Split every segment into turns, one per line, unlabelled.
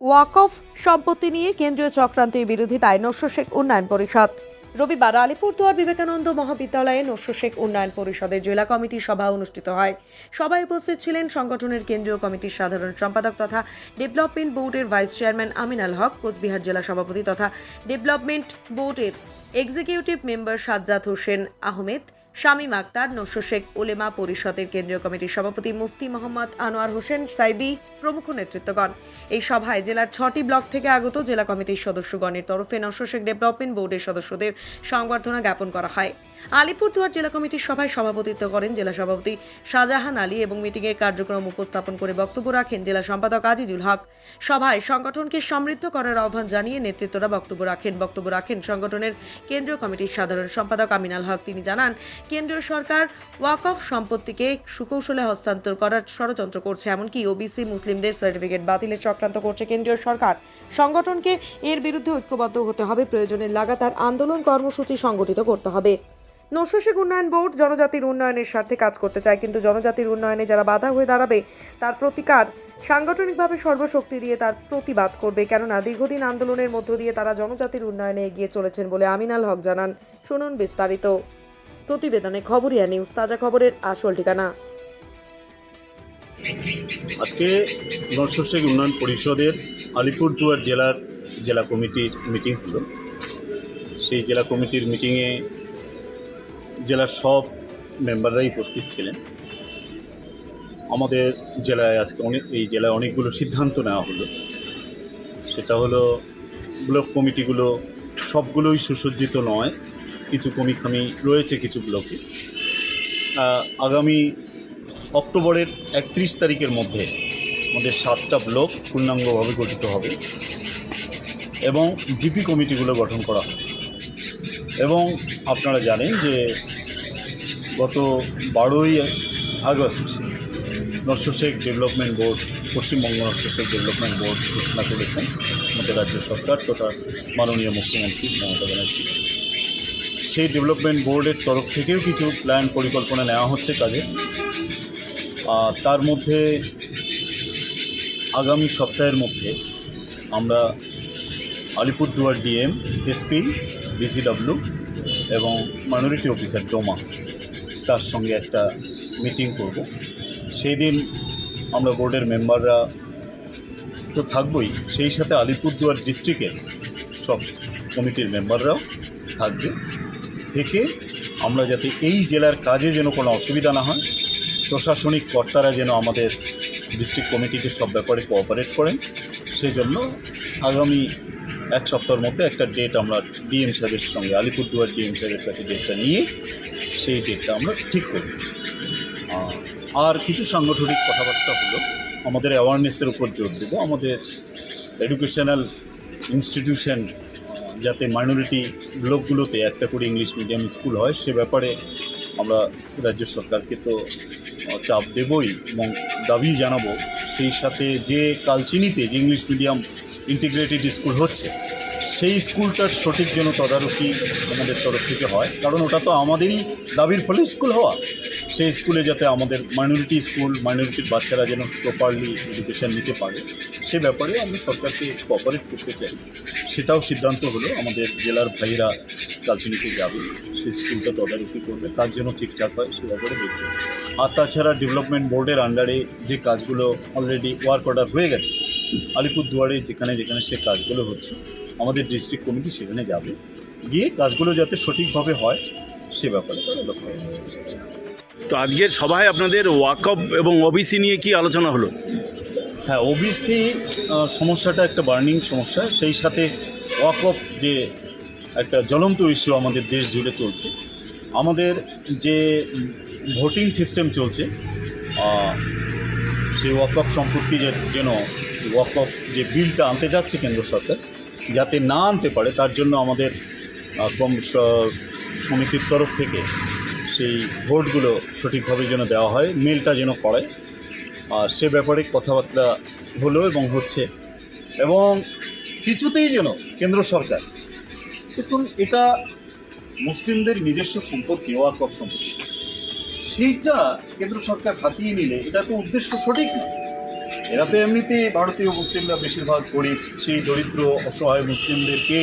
ওয়াকফ সম্পত্তি নিয়ে কেন্দ্রীয় চক্রান্তের বিরোধিতায় নস্য শেখ উন্নয়ন পরিষদ। রবিবার আলিপুরদুয়ার বিবেকানন্দ মহাবিদ্যালয়ে নস্য শেখ উন্নয়ন পরিষদের জেলা কমিটির সভা অনুষ্ঠিত হয়। সভায় উপস্থিত ছিলেন সংগঠনের কেন্দ্রীয় কমিটির সাধারণ সম্পাদক তথা ডেভেলপমেন্ট বোর্ডের ভাইস চেয়ারম্যান আমিনাল হক, কোচবিহার জেলা সভাপতি তথা ডেভেলপমেন্ট বোর্ডের এক্সিকিউটিভ মেম্বার সাজ্জাদ হোসেন আহমেদ শামীম আক্তার নস্য শেখ ওলেমা পরিষদের কেন্দ্রীয় কমিটির সভাপতি মুফতি মোহাম্মদ আনোয়ার হোসেন সাইদি প্রমুখ নেতৃত্বগণ। এই সভায় জেলার ছটি ব্লক থেকে আগত জেলা কমিটির সদস্যগণের তরফে নস্য শেখ ডেভেলপমেন্ট বোর্ডের সদস্যদের সংবর্ধনা জ্ঞাপন করা হয়। আলিপুরদুয়ার জেলা কমিটির সভায় সভাপতিত্ব করেন জেলা সভাপতি শাহজাহান আলী এবং মিটিংয়ের কার্যক্রম উপস্থাপন করে বক্তব্য রাখেন জেলা সম্পাদক আজিজুল হক। সভায় সংগঠনকে সমৃদ্ধ করার আহ্বান জানিয়ে নেতৃত্বরা বক্তব্য রাখেন। বক্তব্য রাখেন সংগঠনের কেন্দ্রীয় কমিটির সাধারণ সম্পাদক আমিনাল হক। তিনি জানান কেন্দ্রীয় সরকার ওয়াকফ সম্পত্তিকে সুকৌশলে হস্তান্তর করার ষড়যন্ত্র করছে, এমনকি ওবিসি মুসলিমদের সার্টিফিকেট বাতিলের চক্রান্ত করছে কেন্দ্রীয় সরকার। সংগঠনকে এর বিরুদ্ধে ঐক্যবদ্ধ হতে হবে, প্রয়োজনে লাগাতার আন্দোলন কর্মসূচি সংগঠিত করতে হবে। নৈশিক উন্নয়ন বোর্ড জনজাতির উন্নয়নের স্বার্থে কাজ করতে চায়, কিন্তু জনজাতির উন্নয়নে যারা বাধা হয়ে দাঁড়াবে, তার প্রতিকার সাংগঠনিকভাবে সর্বশক্তি দিয়ে তার প্রতিবাদ করবে, কেননা দীর্ঘদিন আন্দোলনের মধ্য দিয়ে তারা জনজাতির উন্নয়নে এগিয়ে চলেছেন বলে আমিনাল হক জানান। শুনুন বিস্তারিত। প্রতিবেদনে খবরিয়া নিউজ, তাজা খবরের আসল ঠিকানা।
আজকে নরসিংহ উন্নয়ন পরিষদের আলিপুরদুয়ার জেলার জেলা কমিটির মিটিং হলো। সেই জেলা কমিটির মিটিংয়ে জেলার সব মেম্বাররাই উপস্থিত ছিলেন। আমাদের জেলায় আজকে অনেক, এই জেলায় অনেকগুলো সিদ্ধান্ত নেওয়া হলো। সেটা হলো ব্লক কমিটিগুলো সবগুলোই সুসজ্জিত নয়। কিছু কমিখামি রয়েছে কিছু ব্লকে। আগামী অক্টোবরের একত্রিশ তারিখের মধ্যে আমাদের সাতটা ব্লক পূর্ণাঙ্গভাবে গঠিত হবে এবং জিপি কমিটিগুলো গঠন করা হবে। এবং আপনারা জানেন যে গত বারোই August Narasingha Sheikh development board, Paschimbanga Narasingha Sheikh development board ঘোষণা করেছেন আমাদের রাজ্য সরকার তথা মাননীয় মুখ্যমন্ত্রী মমতা ব্যানার্জি। সেই ডেভেলপমেন্ট বোর্ডের তরফ থেকেও কিছু প্ল্যান পরিকল্পনা নেওয়া হচ্ছে কাজে। তার মধ্যে আগামী সপ্তাহের মধ্যে আমরা আলিপুরদুয়ার ডিএম, এসপি বিসিডাব্লিউ এবং মাইনরিটি অফিসার ডোমা তার সঙ্গে একটা মিটিং করব। সেই দিন আমরা বোর্ডের মেম্বাররা তো থাকবই, সেই সাথে আলিপুরদুয়ার ডিস্ট্রিক্টের সব কমিটির মেম্বাররাও থাকবে। থেকে আমরা যাতে এই জেলার কাজে যেন কোনো অসুবিধা না হয়, প্রশাসনিক কর্তারা যেন আমাদের ডিস্ট্রিক্ট কমিটিকে সব ব্যাপারে কোঅপারেট করেন। সেই জন্য আগামী এক সপ্তাহের মধ্যে একটা ডেট আমরা ডিএম সাহেবের সঙ্গে, আলিপুরদুয়ার ডিএম সাহেবের কাছে ডেটটা নিয়ে সেই ডেটটা আমরা ঠিক করি আর কিছু সাংগঠনিক কথাবার্তা হলো, আমাদের অ্যাওয়ারনেসের উপর জোর দেবো। আমাদের এডুকেশনাল ইনস্টিটিউশন যাতে মাইনরিটি ব্লকগুলোতে একটা করে ইংলিশ মিডিয়াম স্কুল হয়, সে ব্যাপারে আমরা রাজ্য সরকারকে তো চাপ দেবই এবং দাবি জানাব। সেই সাথে যে কালচিনিতে যে ইংলিশ মিডিয়াম ইন্টিগ্রেটেড স্কুল হচ্ছে, সেই স্কুলটার সঠিক যেন তদারকি আমাদের তরফ থেকে হয়। কারণ ওটা তো আমাদেরই দাবির ফলে স্কুল হওয়া। সেই স্কুলে যাতে আমাদের মাইনরিটি স্কুল মাইনরিটির বাচ্চারা যেন প্রপারলি এডুকেশন নিতে পারে, সে ব্যাপারে আমি সরকারকে কোঅপারেট করতে চাই। সেটাও সিদ্ধান্ত হলো। আমাদের জেলার ভাইয়েরা কালচিনিতে যাবে সেই স্কুলটা তদারকি করবে, তার জন্য ঠিকঠাক হয় সে ব্যাপারে দেখবে। আর তাছাড়া ডেভেলপমেন্ট বোর্ডের আন্ডারে যে কাজগুলো অলরেডি ওয়ার্ক অর্ডার হয়ে গেছে, আলিপুরদুয়ারে যেখানে যেখানে সে কাজগুলো হচ্ছে, আমাদের ডিস্ট্রিক্ট কমিটি সেখানে যাবে। গিয়ে কাজগুলো যাতে সঠিকভাবে হয়, সে ব্যাপারে
তো আজকের সভায় আপনাদের ওয়াকফ এবং ওবিসি নিয়ে কি আলোচনা হলো?
হ্যাঁ ওবিসি সমস্যাটা একটা বার্নিং সমস্যা। সেই সাথে ওয়াকফ যে একটা জ্বলন্ত ইস্যু আমাদের দেশ জুড়ে চলছে। আমাদের যে ভোটিং সিস্টেম চলছে সেই ওয়াকফ সম্পত্তি যে যেন ওয়াকফ যে বিলটা আনতে যাচ্ছে কেন্দ্র সরকার, যাতে না আনতে পারে, তার জন্য আমাদের কম সমিতির তরফ থেকে সেই ভোটগুলো সঠিকভাবে যেন দেওয়া হয়, মেলটা যেন করে সে ব্যাপারে কথাবার্তা হলো এবং হচ্ছে। এবং কিছুতেই যেন কেন্দ্র সরকার, দেখুন, এটা মুসলিমদের নিজস্ব সম্পত্তি ওয়াকফ সম্পত্তি সেইটা কেন্দ্র সরকার হাতিয়ে নিলে এটা তো উদ্দেশ্য সঠিক না। এরা তো এমনিতেই ভারতীয় মুসলিমরা বেশিরভাগ গরিব, সেই দরিদ্র, অসহায় মুসলিমদেরকে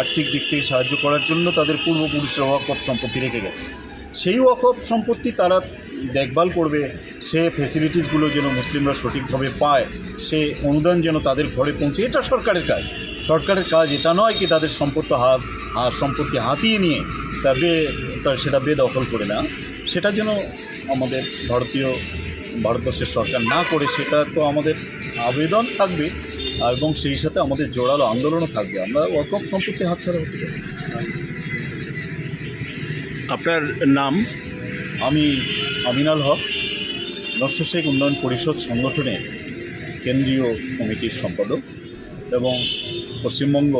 আর্থিক দিক থেকে সাহায্য করার জন্য তাদের পূর্বপুরুষরা ওয়াকফ সম্পত্তি রেখে গেছে। সেই ওয়াকফ সম্পত্তি তারা দেখভাল করবে, সে ফেসিলিটিসগুলো যেন মুসলিমরা সঠিকভাবে পায়, সে অনুদান যেন তাদের ঘরে পৌঁছে, এটা সরকারের কাজ। সরকারের কাজ এটা নয় কি তাদের সম্পত্তি হাত, আর সম্পত্তি হাতিয়ে নিয়ে তা বে তা- সেটা বেদখল করে না সেটা যেন আমাদের ভারতীয়, ভারতবর্ষের সরকার না করে, সেটা তো আমাদের আবেদন থাকবে এবং সেই সাথে আমাদের জোরালো আন্দোলনও থাকবে। আমরা ওয়াকফ সম্পত্তি হাতছাড়া হতে পারি।
আপনার নাম?
আমি আমিনাল হক নস্য শেখ উন্নয়ন পরিষদ সংগঠনের কেন্দ্রীয় কমিটির সম্পাদক এবং পশ্চিমবঙ্গ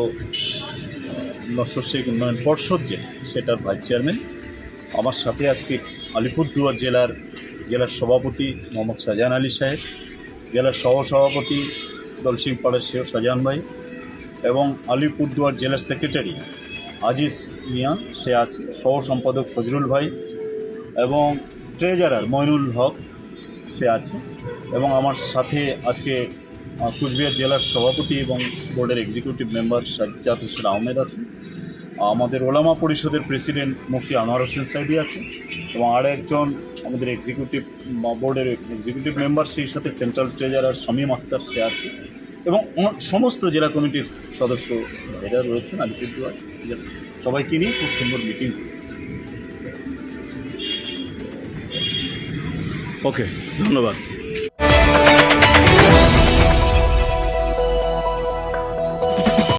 নস্য শেখ উন্নয়ন পর্ষদ যে, সেটার ভাইস চেয়ারম্যান। আমার সাথে আজকে আলিপুরদুয়ার জেলার জেলার সভাপতি মোহাম্মদ শাহজাহান আলী সাহেব, জেলার সহসভাপতি দলসিংপাড়ার শেখ শাহজাহান ভাই এবং আলিপুরদুয়ার জেলার সেক্রেটারি আজিজ মিয়া সে আছে। সহ সম্পাদক ফজরুল ভাই এবং ট্রেজারার মইনুল হক, সে আছে। এবং আমার সাথে আজকে কুচবিহার জেলার সভাপতি এবং বোর্ডের এক্সিকিউটিভ মেম্বার সাজ্জাদ হোসেন আহমেদ আছে আমাদের ওলামা পরিষদের প্রেসিডেন্ট মুফতি আনোয়ার হোসেন সাইদি আছে এবং আর একজন আমাদের এক্সিকিউটিভ বোর্ডের এক্সিকিউটিভ মেম্বার সেই সাথে সেন্ট্রাল ট্রেজারার শামীম আখতার, সে আছে। এবং সমস্ত জেলা কমিটির সদস্য এরা রয়েছেন আলিপুরদুয়ার। সবাইকে নিয়ে খুব সুন্দর মিটিং
ওকে ধন্যবাদ।